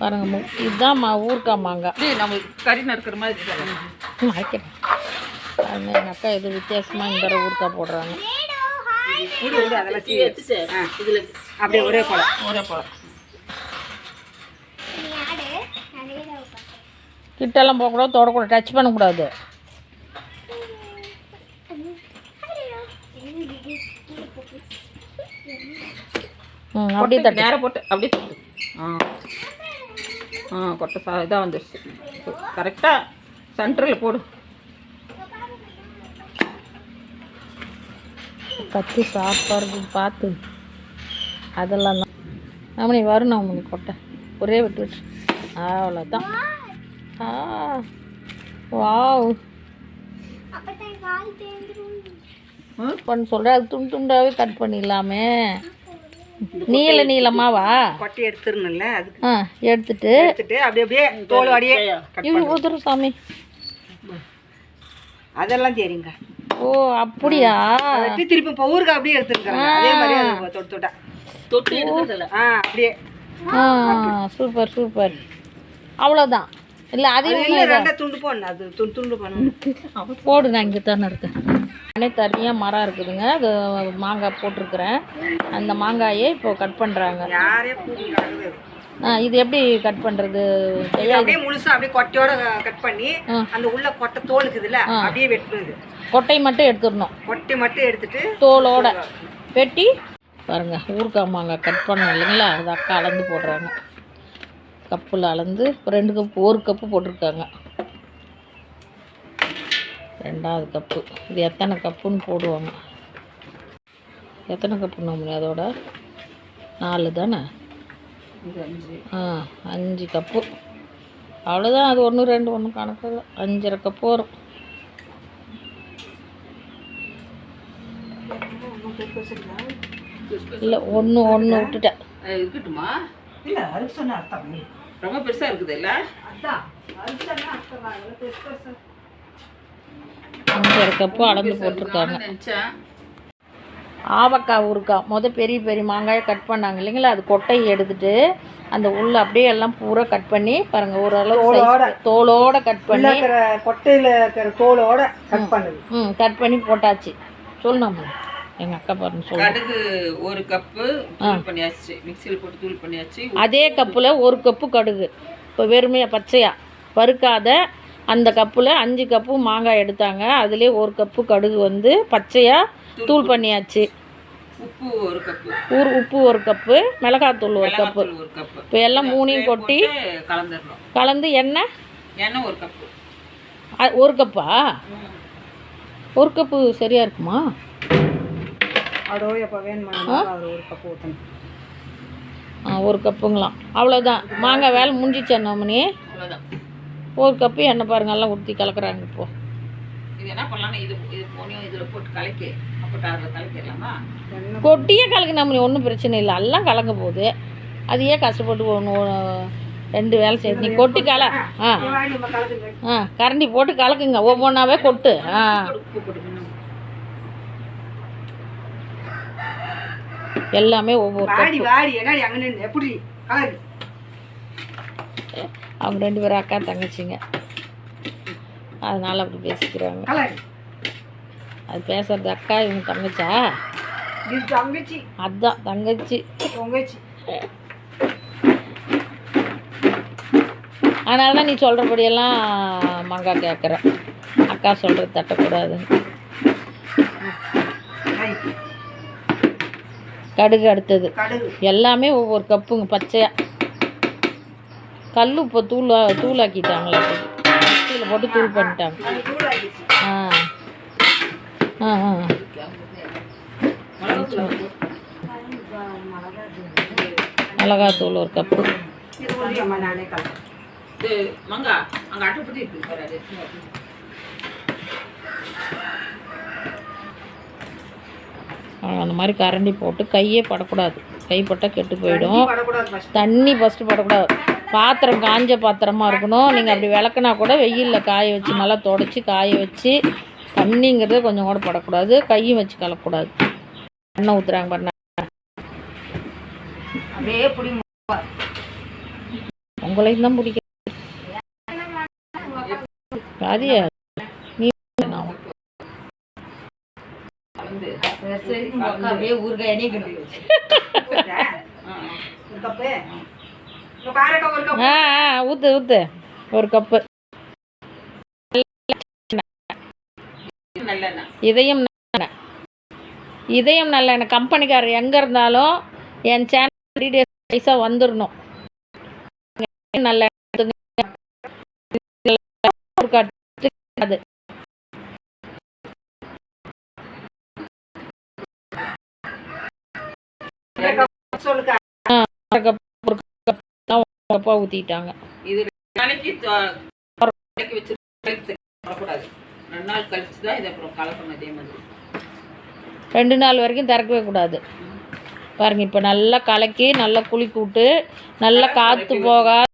பாருங்க மு இதுதான் மா ஊறுக்காய் மாங்காய் இது நம்ம கறி நறுக்கிற மாதிரி இருக்கு. மறைக்கிறேன் பாருங்க எங்கள் அக்கா எது வித்தியாசமாக இந்த தடவை ஊறுக்காய் போடுறாங்க. இதில் அப்படியே ஒரே பழம் ஒரே பழம் கிட்டெல்லாம் போகக்கூடாது தொடக்கூடாது டச் பண்ணக்கூடாது. ம் அப்படியே தட்டு. நேரம் போட்டு அப்படியே. ஆ. ஆ கொட்டை சா இதாக வந்துடுச்சு கரெக்டாக சென்டரில் போடு. கத்தி இருக்குது பார்த்து அதெல்லாம் தான். ஆமாம் வரும் நான் உங்களுக்கு கொட்டை. ஒரே விட்டு விட்டு. அவ்வளோதான் ஆ. வாவ். பண்ண சொல்கிற அது துண்டு துண்டாவே கட் பண்ணிடலாமே. நீல நீளமாவா கொட்டி எடுத்துருணும்ல அதுக்கு ஆ எடுத்துட்டு. எடுத்துட்டு அப்படியே அப்படியே தோல் cut இவ்வளோ ஊத்துரும் சாமி. அதெல்லாம் தெரியுங்க ஓ அப்படியா? வெட்டி திருப்பி இப்போ ஊருக்கு அப்படியே எடுத்துருக்காங்க அதே மாதிரி அது தொட்டு தொட்டா. தொட்டு எடுக்கிறதில்ல. ஆ அப்படியே. ஆ சூப்பர் சூப்பர். அவ்வளோதான் இல்லை அதையும் இல்லை ரெண்டா துண்டு போடணும். அது துண்டு துண்டு பண்ணணும் போடு நான் இங்கே தானே இருக்கேன் நானே தனியாக மரம் இருக்குதுங்க. அது மாங்காய் போட்டிருக்கிறேன். அந்த மாங்காயை இப்போ கட் பண்ணுறாங்க இது எப்படி கட் பண்ணுறது அப்படியே முழுசா அப்படியே கொட்டையோட கட் பண்ணி ஆ. அந்த உள்ள கொட்டை தோல் இருக்குதுல்ல அப்படியே வெட்டணுது கொட்டை மட்டும் எடுத்துடணும். கொட்டை மட்டும் எடுத்துட்டு தோலோட வெட்டி பாருங்க ஊறுகாய் மாங்காய் கட் பண்ணோம் இல்லைங்களா? அது அக்கா அளந்து போடுறாங்க. கப்பில் அளந்து இப்போ ரெண்டு கப்பு ஒரு கப்பு போட்டிருக்காங்க. ரெண்டாவது கப்பு. இது எத்தனை கப்புன்னு போடுவாங்க. எத்தனை கப்புன்னு முடியும் அதோட? நாலு தானே? ஆ அஞ்சு கப்பு. அவ்வளோதான் அது ஒன்று ரெண்டு ஒன்று கணக்கு. இல்லை. அஞ்சரை கப்பு வரும். இல்லை ஒன்று ஒன்று விட்டுட்டேன். ரொம்ப பெருசாக இருக்குது இல்லை? கப்பு அளந்து போட்டிருக்காங்க. ஆவக்காய் ஊறுக்காய் முத பெரிய பெரிய மாங்காயை கட் பண்ணாங்க இல்லைங்களா? அது கொட்டையை எடுத்துட்டு அந்த உள்ள அப்படியே எல்லாம் பூரா கட் பண்ணி பாருங்க ஓரளவு தோலோட. கட் பண்ணி கொட்டையில இருக்கிற தோலோட கட் பண்ணுது ம் கட் பண்ணி போட்டாச்சு. சொல்லணும் எங்கள் அக்கா பாருங்க சொல்லு. கடுகு ஒரு கப்பு தூள் பண்ணியாச்சு. மிக்சியில் போட்டு தூள் பண்ணியாச்சு. அதே கப்பில் ஒரு கப்பு கடுகு. இப்போ வெறுமையாக பச்சையாக பருக்காத அந்த கப்பில் அஞ்சு கப்பு மாங்காய் எடுத்தாங்க. அதுலேயே ஒரு கப்பு கடுகு வந்து பச்சையாக தூள் பண்ணியாச்சு. உப்பு ஒரு கப்பு. ஊர் உப்பு ஒரு கப்பு மிளகாத்தூள் ஒரு கப்பு. மிளகாத்தூள் ஒரு கப்பு. இப்போ எல்லாம் மூணையும் கொட்டி போட்டு கலந்துடணும். கலந்து எண்ணெய் எண்ணெய் ஒரு கப்பு. அ- ஒரு கப்பா? ஒரு கப்பு சரியாக இருக்குமா அதோ எப்போ வேணுமா அது ஒரு கப் ஊற்றணும் ஆ? ஒரு கப்புங்களாம் அவ்வளோதான் மாங்காய் வேலை முடிஞ்சிச்சு அண்ணாமணி அவ்வளோதான் ஒரு கப்பு எண்ணெய் பாருங்க எல்லாம் ஊற்றி கலக்குறாங்க இப்போ. இது என்ன பண்ணலாம்னா இது இது போனியும் இதில் போட்டு கலக்கி அப்போ அதில் கலக்கிடலாமா? கொட்டியே கலக்கினாமணி ஒன்றும் பிரச்சனை இல்லை. எல்லாம் கலங்க போகுது. அது ஏன் கஷ்டப்பட்டு ஒன்று ரெண்டு வேலை செய்யுது நீ கொட்டி கல ஆ. ஆ கரண்டி போட்டு கலக்குங்க. ஒவ்வொன்றாவே கொட்டு. ஆ உப்பு போட்டு எல்லாமே ஒவ்வொரு எப்படி அவங்க ரெண்டு பேரும் அக்கா தங்கச்சிங்க. அதனால் அப்படி பேசிக்கிறாங்க. அது பேசுறது அக்கா இவங்க தங்கச்சா? தங்கச்சி. அதான் தங்கச்சி. பொங்கச்சி அதனால தான் நீ சொல்கிறபடியெல்லாம் மாங்காய் கேட்குற அக்கா சொல்கிறது தட்டக்கூடாதுன்னு. கடுகு அடுத்தது. கடுகு. எல்லாமே ஒவ்வொரு கப்புங்க பச்சையாக கல் இப்போ தூள் தூளாக்கிட்டாங்களா? மிக்சியில் போட்டு தூள் பண்ணிட்டாங்க. ஆ. ஆ ஆ. மிளகாத்தூள். ஒரு கப்பு. மங்கா அங்கே அட்டைப்பட்டி இருக்குது பாரு அது எடுத்துன்னு வா. ஆ, அந்த மாதிரி கரண்டி போட்டு கையே படக்கூடாது. கை பட்டால் கெட்டு போயிடும். தண்ணி ஃபஸ்ட்டு படக்கூடாது. பாத்திரம் காஞ்ச பாத்திரமா இருக்கணும். நீங்கள் அப்படி விளக்குனா கூட வெயிலில் காய வச்சு நல்லா தொடச்சி காய வச்சு தண்ணிங்கிறது கொஞ்சம் கூட படக்கூடாது. கையும் வச்சு கலக்கக்கூடாது. எண்ணெய் ஊற்றுறாங்க பாருங்க. அப்படியே புடி உங்களையும் தான் பிடிக்கும். ராதியா நீ நான் கலந்து அப்படியே ஊறுகாய் எண்ணிக்கணும் ஒரு கப்பு. இப்போ காரக்காய் ஒரு கப்பு. ஆ ஆ ஊற்று ஊற்று ஒரு கப்பு. நல்லெண்ணெய். இதயம் இதயம் நல்லெண்ணெய். கம்பெனிக்காரர் எங்கே இருந்தாலும் என் சேனல் டேஸ் பைசா வந்துடணும் நல்ல அது சொல்லுக்கா அப்பா ஊற்றிட்டாங்க இது ரெண்டு நாளைக்கு வச்சு வரக்கூடாது. ரெண்டு நாள் கழிச்சு தான் இதை அப்புறம் கலக்கணும் இதே மாதிரி. ரெண்டு நாள் வரைக்கும் திறக்கவே கூடாது. பாருங்க இப்போ நல்லா கலக்கி நல்லா குளிக்கு விட்டு நல்லா காற்று போகாத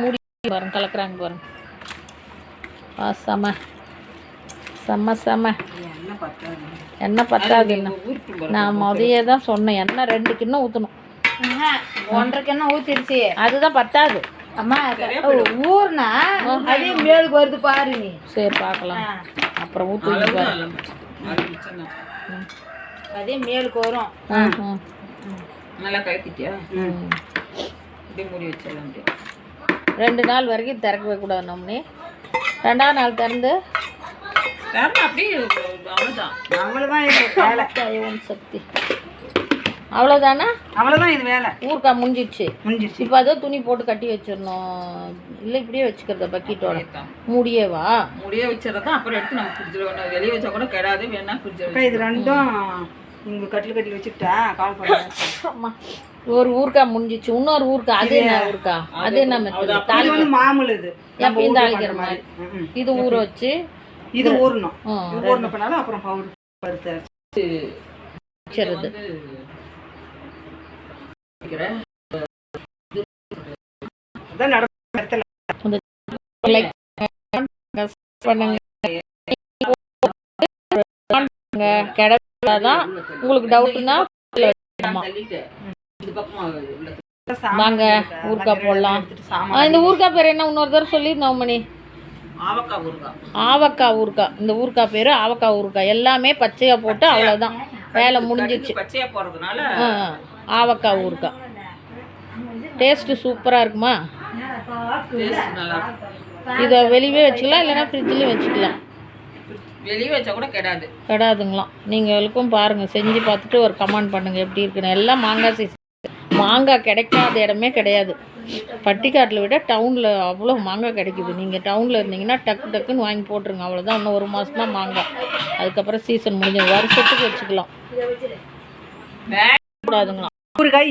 மூடி பாருங்க கலக்குறாங்க பாருங்க. ஆ செம செம்ம. செம என்ன பார்த்தா எண்ணெய் பத்தாது நான் முதையே தான் சொன்னேன் எண்ணெய் ரெண்டு கிண்ணம் ஊற்றணும் ஒன்றரை கிண்ணம் ஊத்திடுச்சு. அதுதான் பத்தாது. அம்மா ஊர்னா அதே மேலுக்கு வருது பாரு நீ. சரி பார்க்கலாம். அப்புறம் ஊற்றி பாருங்க அதே மேலுக்கு வரும். நல்லா மூடி வச்சிடலாம் அப்படியே. ரெண்டு நாள் வரைக்கும் திறக்கவே கூடாது நம்மனே ரெண்டாவது நாள் திறந்து வேறு அப்படியே அவ்வளோதான் அவ்வளோதான் இது வேலை. ஓம் சக்தி. அவ்வளோதானா அவ்வளோதான் இது வேலை. ஊறுக்காய் முடிஞ்சிடுச்சு முடிஞ்சிருச்சு இப்போ அதோ துணி போட்டு கட்டி வச்சிடணும். இல்லை இப்படியே வச்சுக்கிறத பக்கெட்டோட மூடியேவா? முடிய வச்சிடறதான் அப்புறம் எடுத்து நம்ம ஃப்ரிட்ஜில் வெளியே வச்சா கூட கெடாது வேணா ஃப்ரிட்ஜில் இது ரெண்டும் இங்கே கட்டில் கட்டி வச்சுக்கிட்டா கால் பண்ண. அம்மா ஒரு ஊறுக்காய் முடிஞ்சிச்சு இன்னொரு ஊறுக்காய் அது என்ன ஊறுக்காய் அது என்ன மாமூல் இது. மாதிரி. இது ஊற வச்சு இது ஊறணும். ஊறின பின்னாலும் அப்புறம் பவுடர் பருத்து உங்களுக்கு டவுட்னா வாங்க ஊறுகாய் போடலாம் இந்த ஊறுகாய் பேர் என்ன? இன்னொரு தடவை சொல்லியிருந்தோம் மணி ஆவக்காய் ஊறுகாய் ஆவக்காய் ஊறுகாய் இந்த ஊறுகாய் பேர் ஆவக்காய் ஊறுகாய் எல்லாமே பச்சையாக போட்டு அவ்வளோதான் வேலை முடிஞ்சிச்சு கடுகு பச்சையா போடுறதுனால ஆ ஆ. ஆவக்காய் ஊறுகாய் டேஸ்ட்டு சூப்பராக இருக்கும்? இதை வெளியே வச்சுக்கலாம் இல்லைன்னா ஃப்ரிட்ஜ்லேயும் வச்சுக்கலாம். வெளியே வச்சா கூட கெடாது. கிடாதுங்களாம். நீங்களுக்கும் பாருங்கள் செஞ்சு பார்த்துட்டு ஒரு கமெண்ட் பண்ணுங்கள் எப்படி இருக்குன்னு. எல்லாம் மாங்காய் சீசன் மாங்காய் கிடைக்காத இடமே கிடையாது. பட்டிக்காட்டில் விட டவுனில் அவ்வளோ மாங்காய் கிடைக்குது. நீங்கள் டவுனில் இருந்தீங்கன்னா டக்கு டக்குன்னு வாங்கி போட்டுருங்க. அவ்வளோதான் இன்னும் ஒரு மாதம் தான் மாங்காய். அதுக்கப்புறம் சீசன் முடிஞ்ச வருஷத்துக்கு வச்சுக்கலாம். ஊறுகாய்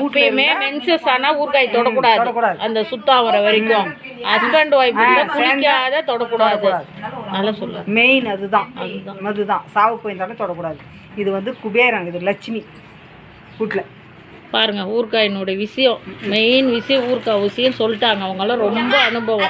எப்பயுமே மென்சஸ் ஆனால் ஊறுகாய் தொடக்கூடாது. அந்த சுத்தம் வர வரைக்கும். ஹஸ்பண்ட் ஒய்ஃப் குளிக்காத தொடக்கூடாது. நல்லா சொல்லு. மெயின் அதுதான். அதுதான். சாவு போயிருந்தாலும் தொடக்கூடாது. இது வந்து குபேரம் இது லட்சுமி வீட்டில் பாருங்க ஊர்காயினுடைய விஷயம். மெயின் விஷயம் ஊறுகாய் விஷயம் சொல்லிட்டாங்க. அவங்களாம் ரொம்ப அனுபவம்.